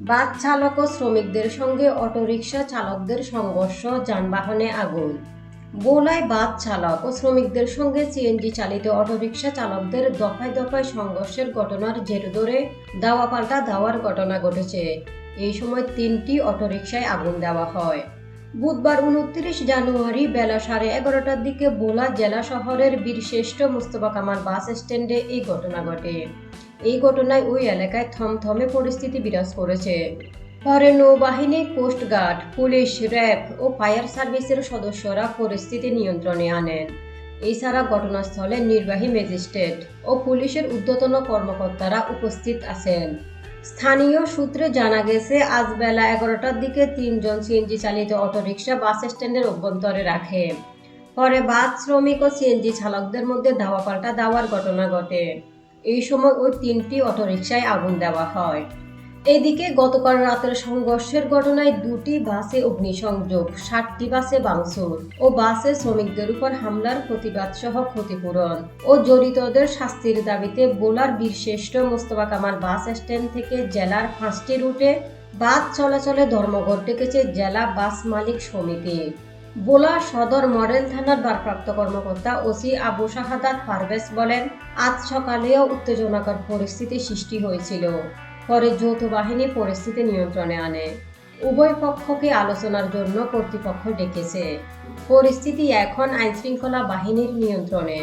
বাস চালক ও শ্রমিকদের সঙ্গে অটোরিকশা চালকদের সংঘর্ষ, যানবাহনে আগুন। বোলায় বাস চালক ও শ্রমিকদের সঙ্গে সিএনজি চালিত অটোরিকশা চালকদের দফায় দফায় সংঘর্ষের ঘটনার জের ধরে দাওয়া পাল্টা দাওয়ার ঘটনা ঘটেছে। এই সময় তিনটি অটোরিকশায় আগুন দেওয়া হয়। বুধবার উনত্রিশ জানুয়ারি বেলা সাড়ে এগারোটার দিকে বোলা জেলা শহরের বীরশ্রেষ্ঠ মুস্তফা কামাল বাস স্ট্যান্ডে এই ঘটনা ঘটে। এই ঘটনায় ওই এলাকায় থমথমে পরিস্থিতি বিরাজ করেছে। পরে নৌবাহিনী কোস্টগার্ড পুলিশ, র্যাব ও ফায়ার সার্ভিসের সদস্যরা পরিস্থিতি নিয়ন্ত্রণে আনেন। এছাড়া ঘটনাস্থলে নির্বাহী ম্যাজিস্ট্রেট ও পুলিশের ঊর্ধ্বতন কর্মকর্তারা উপস্থিত আছেন। স্থানীয় সূত্রে জানা গেছে, আজ বেলা এগারোটার দিকে তিনজন সিএনজি চালিত অটোরিকশা বাস স্ট্যান্ডের অভ্যন্তরে রাখে। পরে বাস শ্রমিক ও সিএনজি চালকদের মধ্যে ধাওয়া পাল্টা দেওয়ার ঘটনা ঘটে। এই সময় ওই তিনটি অটোরিকশায় আগুন দেওয়া হয়। এদিকে গতকাল রাতের সংঘর্ষের ঘটনায় দুটি বাসে অগ্নিসংযোগ ষাটটি বাসে ভাঙচুর ও বাসে শ্রমিকদের উপর হামলার প্রতিবাদ সহ ক্ষতিপূরণ ও জড়িতদের শাস্তির দাবিতে বোলার বীরশ্রেষ্ঠ মোস্তফা কামাল বাস স্ট্যান্ড থেকে জেলার পাঁচটি রুটে বাস চলাচলে ধর্মঘট ডেকেছে জেলা বাস মালিক সমিতি। বোলা সদর মডেল থানার ভারপ্রাপ্ত কর্মকর্তা ওসি আবু শাহাদাত পারভেজ বলেন, আজ সকালেও উত্তেজনাকর পরিস্থিতি সৃষ্টি হয়েছিল। পরে যৌথ বাহিনী পরিস্থিতি নিয়ন্ত্রণে আনে। উভয় পক্ষকে আলোচনার জন্য কর্তৃপক্ষ ডেকেছে। পরিস্থিতি এখন আইনশৃঙ্খলা বাহিনীর নিয়ন্ত্রণে।